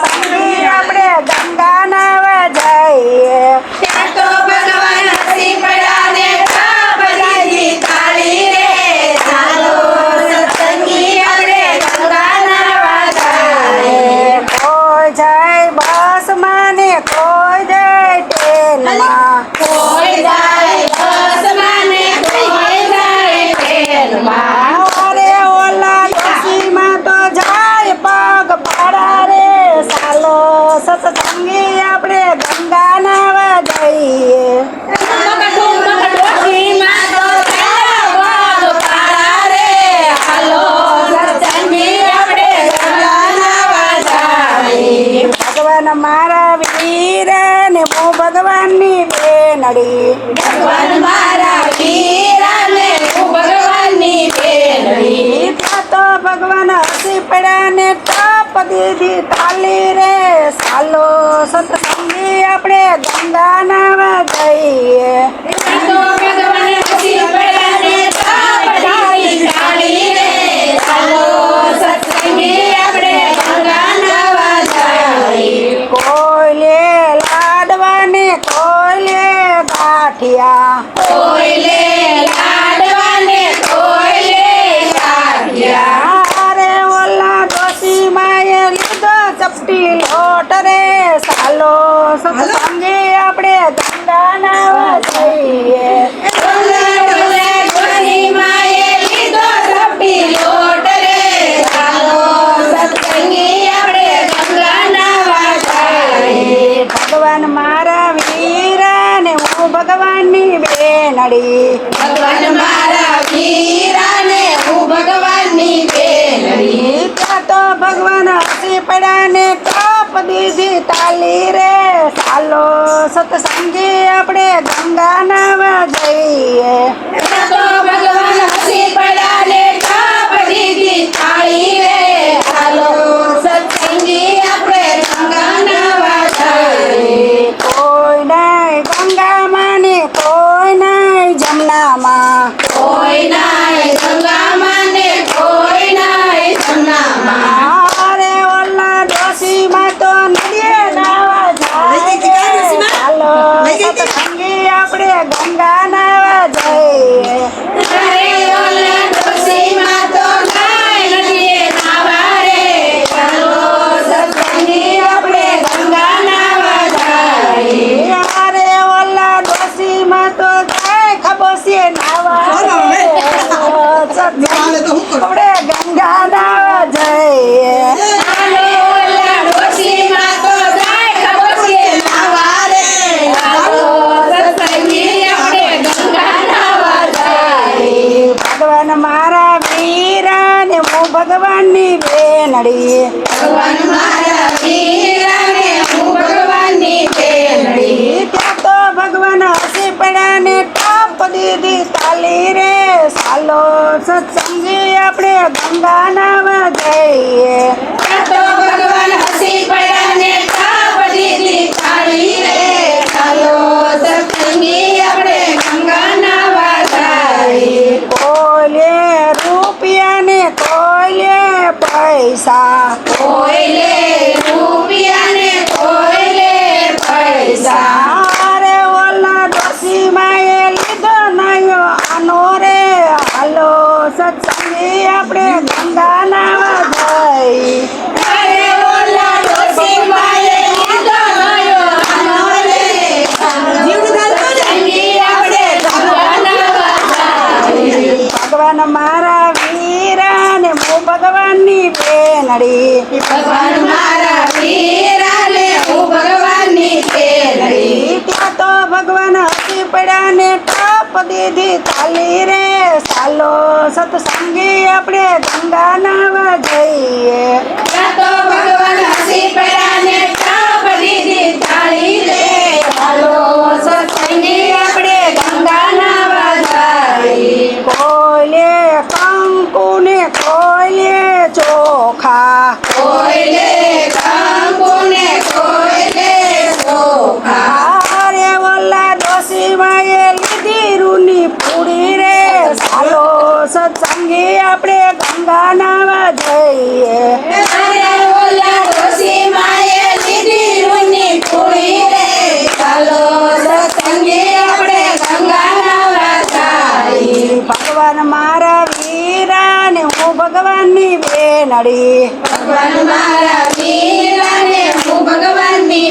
pasando. આપણે ગંગા જઈએ ભગવાન મારા વીર ને હું ભગવાનની બેનડી. ભગવાન દેવી પાલી રે સાલો સતસંગી આપણે ગંગાના જઈએ કોયલે લાડવાને કોયલે ગાંઠિયા. માડી ભગવાન મારા વીરાને હું ભગવાનની પેલડી તો ભગવાન હસી પડ્યા કાપ દીધી તાલી રે. ચાલો સતસંગી આપણે ગંગા નાવા જઈએ. ભગવાનની ભેનડી ભગવાન બેનડી તો ભગવાન હસી પડ્યા ને ટાપ દીધી સાલી રે. સાલો સત્સંગી, આપણે ગંગા નાવા જઈએ પૈસા. કોઈલે રૂપિયા ને કોઈલે પૈસા. અરે ઓલા ડોસી માએ લીધો નયો. આનો રે હાલો સત્સંગી આપણે ગંગા ના વધાઈ અરે ઓલા આપ દીધી ચાલી રે. સાલો સત્સંગી આપણે ગંગા નાવા જઈએ ભગવાન મારા વીરા ને હું ભગવાનની બેનડી ભગવાન મારા વીરા ને હું ભગવાનની